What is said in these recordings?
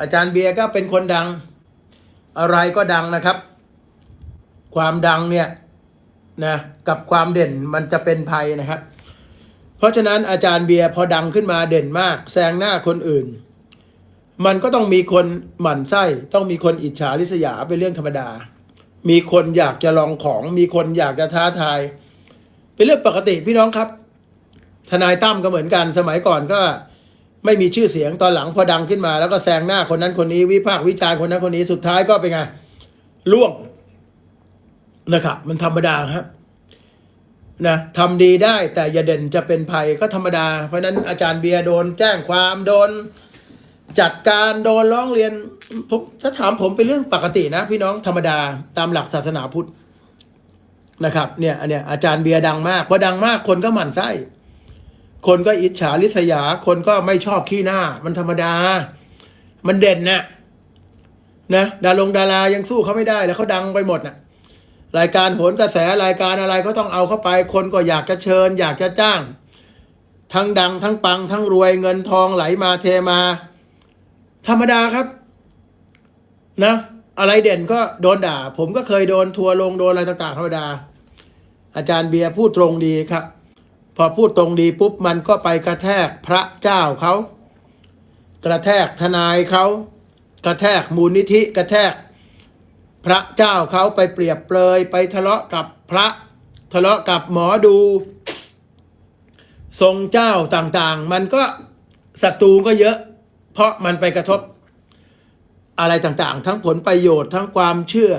อาจารย์เบียร์ก็เป็นคนดัง อะไรก็ดังนะครับ ความดังเนี่ยนะกับความเด่นมันจะเป็นภัยนะครับ เพราะฉะนั้นอาจารย์เบียร์พอดังขึ้นมาเด่นมากแซงหน้าคนอื่น มันก็ต้องมีคนหมั่นไส้ ต้องมีคนอิจฉาริษยาเป็นเรื่องธรรมดา มีคนอยากจะลองของ มีคนอยากจะท้าทาย เป็นเรื่องปกติพี่น้องครับ ทนายตั้มก็เหมือนกันสมัยก่อนก็ ไม่มีชื่อเสียงตอนหลังพอดังขึ้นมา แล้วก็แซงหน้าคนนั้นคนนี้วิพากษ์วิจารณ์คนนั้นคนนี้สุดท้ายก็เป็นไงล่วงนะครับมันธรรมดาครับนะทำดีได้แต่อย่าเด่นจะเป็นภัยก็ธรรมดา เพราะนั้นอาจารย์เบียร์โดนแจ้งความโดน จัดการโดนร้องเรียนผมถ้าถามผมเป็นเรื่องปกตินะ พี่น้องธรรมดาตามหลักศาสนาพุทธนะครับเนี่ยอันเนี้ยอาจารย์เบียร์ดังมากพอดังมากคนก็หมั่นไส้ คนก็อิจฉาริษยา คนก็ไม่ชอบขี้หน้า มันธรรมดา มันเด่นนะนะดาลงดารายังสู้เขาไม่ได้แล้วเขาดังไปหมดนะรายการโหนกระแสรายการอะไรเขาต้องเอาเข้าไป คนก็อยากจะเชิญ อยากจะจ้าง ทั้งดังทั้งปัง ทั้งรวยเงินทองไหลมาเทมา ธรรมดาครับ นะ อะไรเด่นก็โดนด่า ผมก็เคยโดนทัวร์ลงโดนอะไรต่างๆธรรมดา อาจารย์เบียร์พูดตรงดีครับ พอพูดตรงดีปุ๊บมันก็ไปกระแทกพระเจ้าเขา กระแทกทนายเขา กระแทกมูลนิธิกระแทก พระเจ้าเขาไปเปรียบเปรยไปทะเลาะกับพระ ทะเลาะกับหมอดู ทรงเจ้าต่างๆ มันก็ศัตรูก็เยอะ เพราะมันไปกระทบอะไรต่างๆ ทั้งผลประโยชน์ทั้งความเชื่อ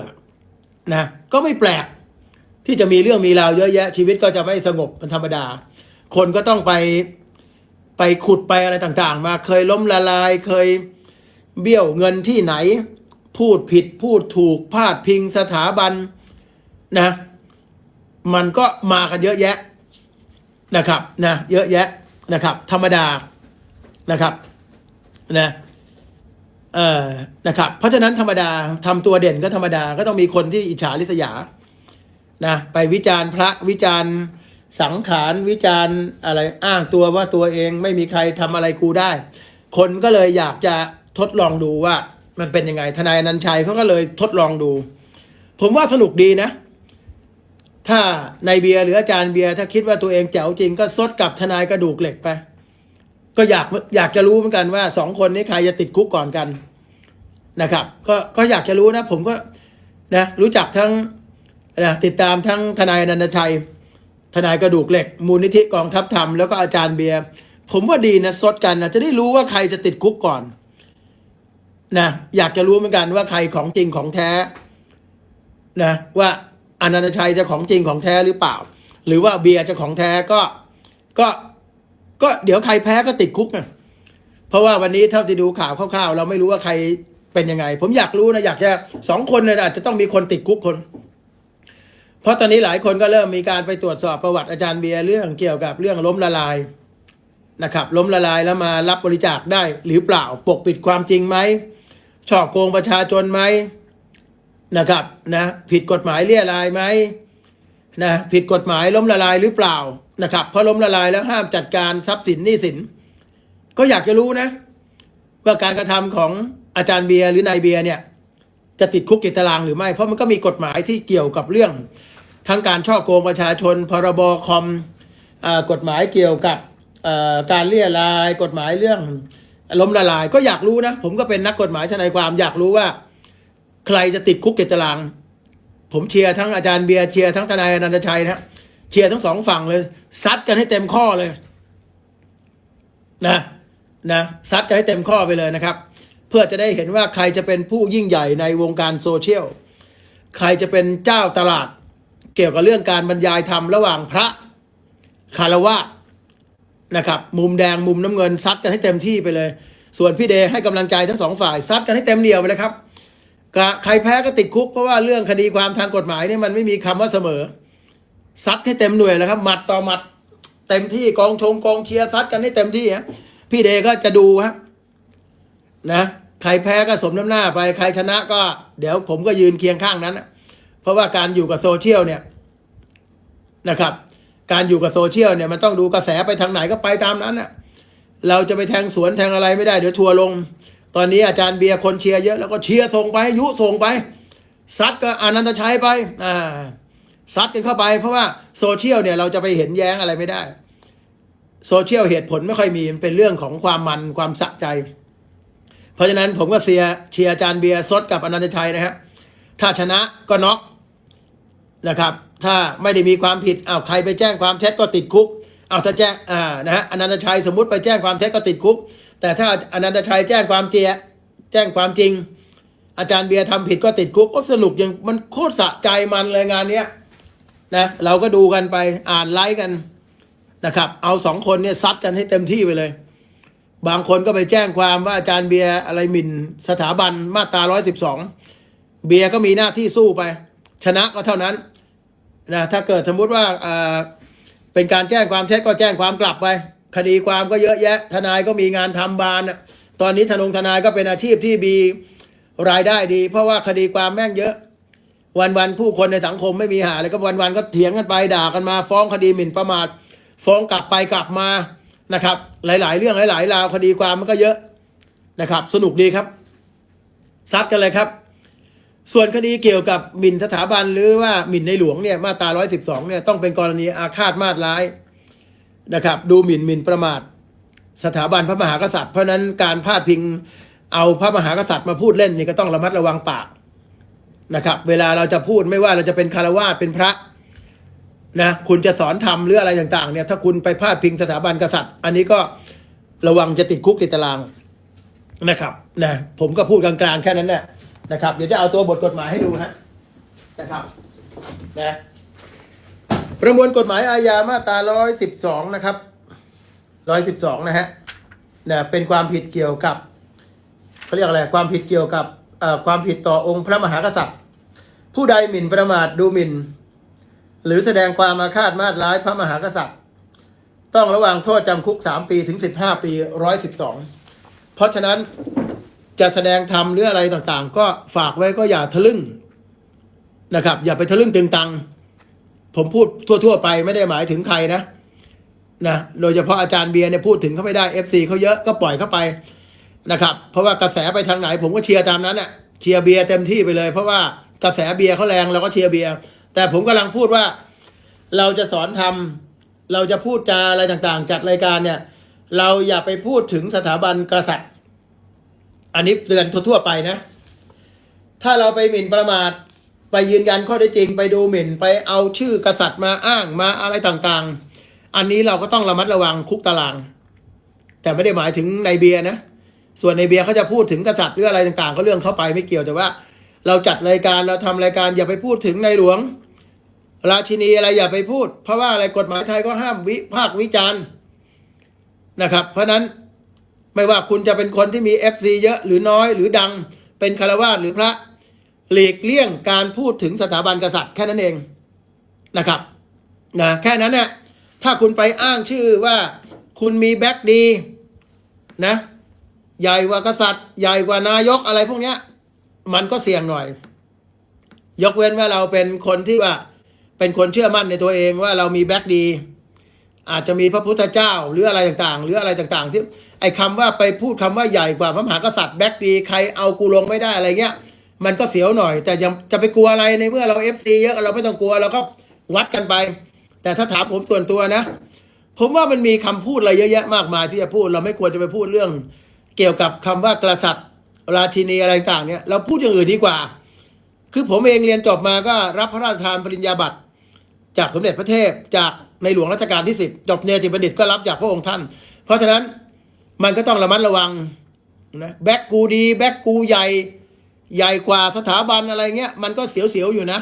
นะก็ไม่แปลก ที่จะมีเรื่องมีราวเยอะแยะ ชีวิตก็จะไม่สงบเป็นธรรมดา คนก็ต้องไปไปขุดไปอะไรต่างๆ มาเคยล้มละลายเคยเบี้ยวเงินที่ไหน พูดผิดพูดถูกพลาดพิงสถาบันนะ มันก็มากันเยอะแยะนะครับนะเยอะแยะนะครับ ธรรมดานะครับนะเอ่อนะครับ เพราะฉะนั้นธรรมดาทำตัวเด่นก็ธรรมดาก็ต้องมีคนที่อิจฉาริษยา นะไปวิจารณ์พระวิจารณ์สังขารวิจารณ์อะไรอ้างตัวว่าตัวเองไม่มีใครทำอะไรกูได้ คนก็เลยอยากจะทดลองดูว่ามันเป็นยังไงทนายอนันชัยเขาก็เลยทดลองดู ผมว่าสนุกดีนะ ถ้าในเบียร์หรืออาจารย์เบียร์ถ้าคิดว่าตัวเองแจ๋วจริงก็ซดกับทนายกระดูกเหล็กไป ก็อยากอยากจะรู้เหมือนกันว่าสองคนนี้ใครจะติดคุกก่อนกันนะครับ ก็ก็อยากจะรู้นะ ผมก็นะรู้จักทั้ง นะติดตามทั้งทนายอนันตชัย ทนายกระดูกเหล็ก มูลนิธิกองทัพธรรมแล้วก็อาจารย์เบียร์ผมว่าดีนะซดกันนะจะได้รู้ว่าใครจะติดคุกก่อนนะอยากจะรู้เหมือนกันว่าใครของจริงของแท้นะว่าอนันตชัยจะของจริงของแท้หรือเปล่า หรือว่าเบียร์จะของแท้ก็ก็ก็เดี๋ยวใครแพ้ก็ติดคุกนะเพราะว่าวันนี้เท่าที่ดูข่าวคร่าวๆเราไม่รู้ว่าใครเป็นยังไง ผมอยากรู้นะอยากจะสองคนเนี่ยอาจจะต้องมีคนติดคุกคน เพราะตอนนี้หลายคนก็เริ่มมีการไปตรวจสอบประวัติอาจารย์เบียร์เรื่องเกี่ยวกับเรื่องล้มละลายนะครับ ล้มละลายแล้วมารับบริจาคได้หรือเปล่าปกปิดความจริงไหมช่อโกงประชาชนไหมนะครับนะผิดกฎหมายเลี่ยรายไหมนะผิดกฎหมายล้มละลายหรือเปล่านะครับเพราะล้มละลายแล้วห้ามจัดการทรัพย์สินหนี้สิน ก็อยากจะรู้นะ ว่าการกระทำของอาจารย์เบียร์หรือนายเบียร์เนี่ยจะติดคุกติดตารางหรือไม่ เพราะมันก็มีกฎหมายที่เกี่ยวกับเรื่อง ทั้งการช่อโกงประชาชน พรบคอมอ่อกฎหมายเกี่ยวกับอ่อการเลี่ยราย กฎหมายเรื่องล้มละลาย ก็อยากรู้นะ ผมก็เป็นนักกฎหมายทนายความอยากรู้ว่า ใครจะติดคุกติดตาราง ผมเชียร์ทั้งอาจารย์เบียร์เชียร์ทั้งทนายอนันตชัยนะเชียร์ทั้งสองฝั่งเลย ซัดกันให้เต็มข้อเลย นะนะซัดกันให้เต็มข้อไปเลยนะครับ เพื่อจะได้เห็นว่าใครจะเป็นผู้ยิ่งใหญ่ในวงการโซเชียล ใครจะเป็นเจ้าตลาด เกี่ยวกับเรื่องการบรรยายธรรมระหว่างพระคารวะนะครับ มุมแดงมุมน้ำเงินซัดกันให้เต็มที่ไปเลย ส่วนพี่เดให้กำลังใจทั้งสองฝ่ายซัดกันให้เต็มเหนียวไปเลยครับใครแพ้ก็ติดคุกเพราะว่าเรื่องคดีความทางกฎหมายนี่มันไม่มีคำว่าเสมอซัดให้เต็มหน่วยแล้วครับหมัดต่อหมัดเต็มที่กองชงกองเชียร์ซัดกันให้เต็มที่ฮะพี่เดก็จะดูฮะนะใครแพ้ก็สมน้ำหน้าไปใครชนะก็ เดี๋ยวผมก็ยืนเคียงข้างนั้นนะ ราะว่าการอยู่กับโซเชียลเนี่ยนะครับ การอยู่กับโซเชียลเนี่ยมันต้องดูกระแสไปทางไหนก็ไปตามนั้นนะเราจะไปแทงสวนแทงอะไรไม่ได้เดี๋ยวทัวร์ลง ตอนนี้อาจารย์เบียร์คนเชียร์เยอะแล้วก็เชียร์ส่งไปยุส่งไปซัดก็อนันตชัยไปอ่าซัดกันเข้าไป เพราะว่าโซเชียลเนี่ยเราจะไปเห็นแย้งอะไรไม่ได้ โซเชียลเหตุผลไม่ค่อยมีมันเป็นเรื่องของความมันความสะใจ เพราะฉะนั้นผมก็เสียร์เชียร์อาจารย์เบียร์ซดกับอนันตชัยนะฮะถ้าชนะก็น็อก นะครับ ถ้าไม่ได้มีความผิดอ้าวใครไปแจ้งความเท็จก็ติดคุกอ้าวถ้าแจ้งอ่านะฮะอนันตชัยสมมติไปแจ้งความเท็จก็ติดคุก แต่ถ้าอนันตชัยแจ้งความเจียแจ้งความจริง อาจารย์เบียร์ทำผิดก็ติดคุกก็สนุกอย่างมันโคตรสะใจมันเลยงานเนี้ยนะเราก็ดูกันไปอ่านไลค์กันนะครับ เอาสองคนเนี่ยซัดกันให้เต็มที่ไปเลย บางคนก็ไปแจ้งความว่าอาจารย์เบียร์อะไรหมิ่นสถาบันมาตราร้อยสิบสองเบียร์ก็มีหน้าที่สู้ไป ชนะก็เท่านั้น นะถ้าเกิดสมมุติว่าอ่าเป็นการแจ้งความเท็จก็แจ้งความกลับไป คดีความก็เยอะแยะ ทนายก็มีงานทำบานตอนนี้ทนงทนายก็เป็นอาชีพที่มีรายได้ดี เพราะว่าคดีความแม่งเยอะ วันวันๆผู้คนในสังคมไม่มีหาเลยก็วันวันๆก็เถียงกันไปด่ากันมา ฟ้องคดีหมิ่นประมาทฟ้องกลับไปกลับมานะครับ หลาย ๆ เรื่องหลายๆราวคดีความมันก็เยอะนะครับ สนุกดีครับซัดกันเลยครับ ส่วนคดีเกี่ยวกับหมิ่นสถาบันหรือว่าหมิ่นในหลวงเนี่ยมาตรา 112 เนี่ยต้องเป็นกรณีอาฆาตมาตร้ายนะครับ ดูหมิ่นหมิ่นประมาท สถาบันพระมหากษัตริย์ เพราะนั้นการพาดพิงเอาพระมหากษัตริย์มาพูดเล่นนี่ก็ต้องระมัดระวังปากนะครับ เวลาเราจะพูดไม่ว่าเราจะเป็นคารวาสเป็นพระนะคุณจะสอนธรรมหรืออะไรต่างๆเนี่ยถ้าคุณไปพาดพิงสถาบันกษัตริย์ อันนี้ก็ระวังจะติดคุกติดตารางนะครับนะผมก็พูดกลางๆแค่นั้นแหละ นะครับ เดี๋ยวจะเอาตัวบทกฎหมายให้ดูฮะนะครับนะประมวลกฎหมายอาญามาตรา112นะครับ112นะฮะนะเป็นความผิดเกี่ยวกับเขาเรียกอะไรความผิดเกี่ยวกับเอ่อความผิดต่อองค์พระมหากษัตริย์ ผู้ใดหมิ่นประมาทดูหมิ่น หรือแสดงความอาฆาตมาตร้ายพระมหากษัตริย์ ต้องระวังโทษจำคุก 3 ปีถึง 15 ปี 112 เพราะฉะนั้น จะแสดงธรรมหรืออะไรต่างๆ ก็ฝากไว้ก็อย่าทะลึ่งนะครับ อย่าไปทะลึ่งตึงตัง ผมพูดทั่วๆไปไม่ได้หมายถึงใครนะนะโดยเฉพาะอาจารย์เบียร์เนี่ยพูดถึงเขาไม่ได้ FC เขาเยอะก็ปล่อยเข้าไปนะครับ เพราะว่ากระแสไปทางไหน ผมก็เชียร์ตามนั้นน่ะเชียร์เบียร์เต็มที่ไปเลย เพราะว่ากระแสเบียร์เขาแรงเราก็เชียร์เบียร์แต่ผมกำลังพูดว่า เราจะสอนทำเราจะพูดจาอะไรต่างๆ จัดรายการเนี่ย เราอย่าไปพูดถึงสถาบันกษัตริย์ อันนี้เตือนทั่วๆไปนะ ถ้าเราไปหมิ่นประมาทไปยืนยันข้อได้จริงไปดูหมิ่นไปเอาชื่อกษัตริย์มาอ้างมาอะไรต่างๆ อันนี้เราก็ต้องระมัดระวังคุกตาราง แต่ไม่ได้หมายถึงในเบียนะ ส่วนในเบียเขาจะพูดถึงกษัตริย์หรืออะไรต่างๆ ก็เรื่องเข้าไปไม่เกี่ยวแต่ว่า เราจัดรายการเราทำรายการอย่าไปพูดถึงในหลวง ราชินีอะไรอย่าไปพูด เพราะว่าอะไรกฎหมายไทยก็ห้ามวิพากษ์วิจารณ์นะครับ เพราะฉะนั้น ไม่ว่าคุณจะเป็นคนที่มี FC เยอะหรือน้อยหรือดัง เป็นคารวาสหรือพระ หลีกเลี่ยงการพูดถึงสถาบันกษัตริย์แค่นั้นเองนะครับนะแค่นั้นเนี่ยถ้าคุณไปอ้างชื่อว่าคุณมีแบ็กดีนะใหญ่กว่ากษัตริย์ ใหญ่กว่านายกอะไรพวกเนี้ย มันก็เสี่ยงหน่อย ยกเว้นว่าเราเป็นคนที่ว่า เป็นคนเชื่อมั่นในตัวเองว่าเรามีแบ็กดี อาจจะมีพระพุทธเจ้าหรืออะไรต่างๆ หรืออะไรต่างๆ ที่ไอ้คำว่าไปพูดคำว่าใหญ่กว่าพระมหากษัตริย์แบ็กดีใครเอากูลงไม่ได้อะไรเงี้ย มันก็เสียวหน่อย แต่ยังจะไปกลัวอะไรในเมื่อเราเอฟซีเยอะเราไม่ต้องกลัวเราก็วัดกันไป แต่ถ้าถามผมส่วนตัวนะ ผมว่ามันมีคำพูดอะไรเยอะแยะมากมายที่จะพูด เราไม่ควรจะไปพูดเรื่อง เกี่ยวกับคำว่ากษัตริย์ราชินีอะไรต่างเนี่ยเราพูดอย่างอื่นดีกว่า คือผมเองเรียนจบมาก็รับพระราชทานปริญญาบัตรจากสมเด็จพระเทพจาก ในหลวงรัชกาลที่สิบจบเนติบัณฑิตก็รับจากพระองค์ท่าน เพราะฉะนั้นมันก็ต้องระมัดระวังนะแบ็กกูดีแบ็กกูใหญ่ใหญ่กว่าสถาบันอะไรเงี้ยมันก็เสียวๆอยู่นะ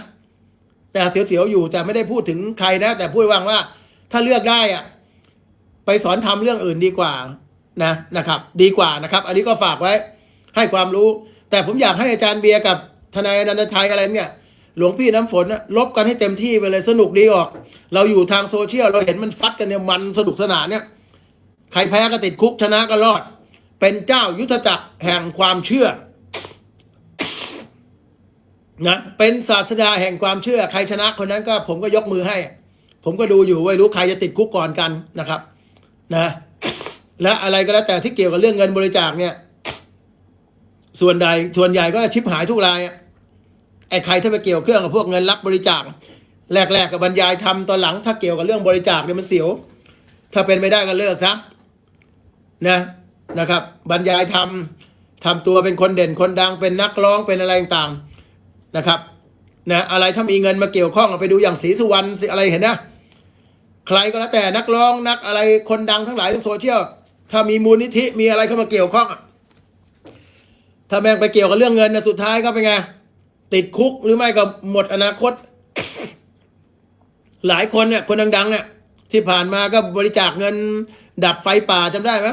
แต่เสียวๆอยู่แต่ไม่ได้พูดถึงใครนะ แต่พูดว่างว่า ถ้าเลือกได้อะไปสอนทำเรื่องอื่นดีกว่านะนะครับ ดีกว่านะครับ อันนี้ก็ฝากไว้ให้ความรู้ แต่ผมอยากให้อาจารย์เบียร์กับทนายอนันตชัยอะไรเนี่ย หลวงพี่น้ำฝนน่ะลบกันให้เต็มที่ไปเลยสนุกดีออก เราอยู่ทางโซเชียลเราเห็นมันฟัดกันเนี่ยมันสนุกสนานเนี่ย ใครแพ้ก็ติดคุกชนะก็รอด เป็นเจ้ายุทธจักรแห่งความเชื่อนะเป็นศาสดาแห่งความเชื่อ ใครชนะคนนั้นก็ ผมก็ยกมือให้ ผมก็ดูอยู่ว่ารู้ใครจะติดคุกก่อนกันนะครับ นะ และอะไรก็แล้วแต่ที่เกี่ยวกับเรื่องเงินบริจาคเนี่ย ส่วนใดส่วนใหญ่ก็ชิบหายทุกรายอะ ไอ้ใครถ้าไปเกี่ยวเครื่องกับพวกเงินรับบริจาค แรกๆกับบรรยายทำตอนหลัง ถ้าเกี่ยวกับเรื่องบริจาคเนี่ยมันเสียว ถ้าเป็นไม่ได้ก็เลิกซะนะนะครับ บรรยายทำทำตัวเป็นคนเด่นคนดังเป็นนักร้องเป็นอะไรต่างๆนะครับนะอะไรถ้ามีเงินมาเกี่ยวข้องไปดูอย่างศรีสุวรรณสิอะไรเห็นนะใครก็แล้วแต่นักร้องนักอะไรคนดังทั้งหลายทั้งโซเชียลถ้ามีมูลนิธิมีอะไรเข้ามาเกี่ยวข้องถ้าแม่งไปเกี่ยวกับเรื่องเงินนะสุดท้ายก็เป็นไง ติดคุกหรือไม่ก็หมดอนาคต หลายคนเนี่ยคนดังๆเนี่ยที่ผ่านมาก็บริจาคเงิน ดับไฟป่าจำได้ไหม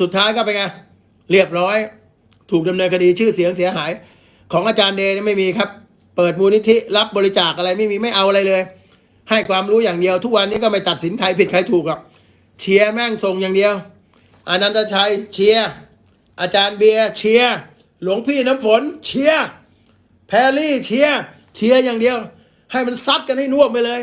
สุดท้ายก็เป็นไงเรียบร้อย ถูกดำเนินคดีชื่อเสียงเสียหาย ของอาจารย์เดย์ไม่มีครับ เปิดมูลนิธิรับบริจาคอะไรไม่มีไม่เอาอะไรเลย ให้ความรู้อย่างเดียวทุกวันนี้ก็ไม่ตัดสินใครผิดใครถูกหรอกเชียร์แม่งส่งอย่างเดียวอนันตชัยเชียร์อาจารย์เบียร์เชียร์หลวงพี่น้ำฝนเชียร์ แพรลี่เชียร์เชียร์อย่างเดียว ให้มันซัดกันให้น่วมไปเลย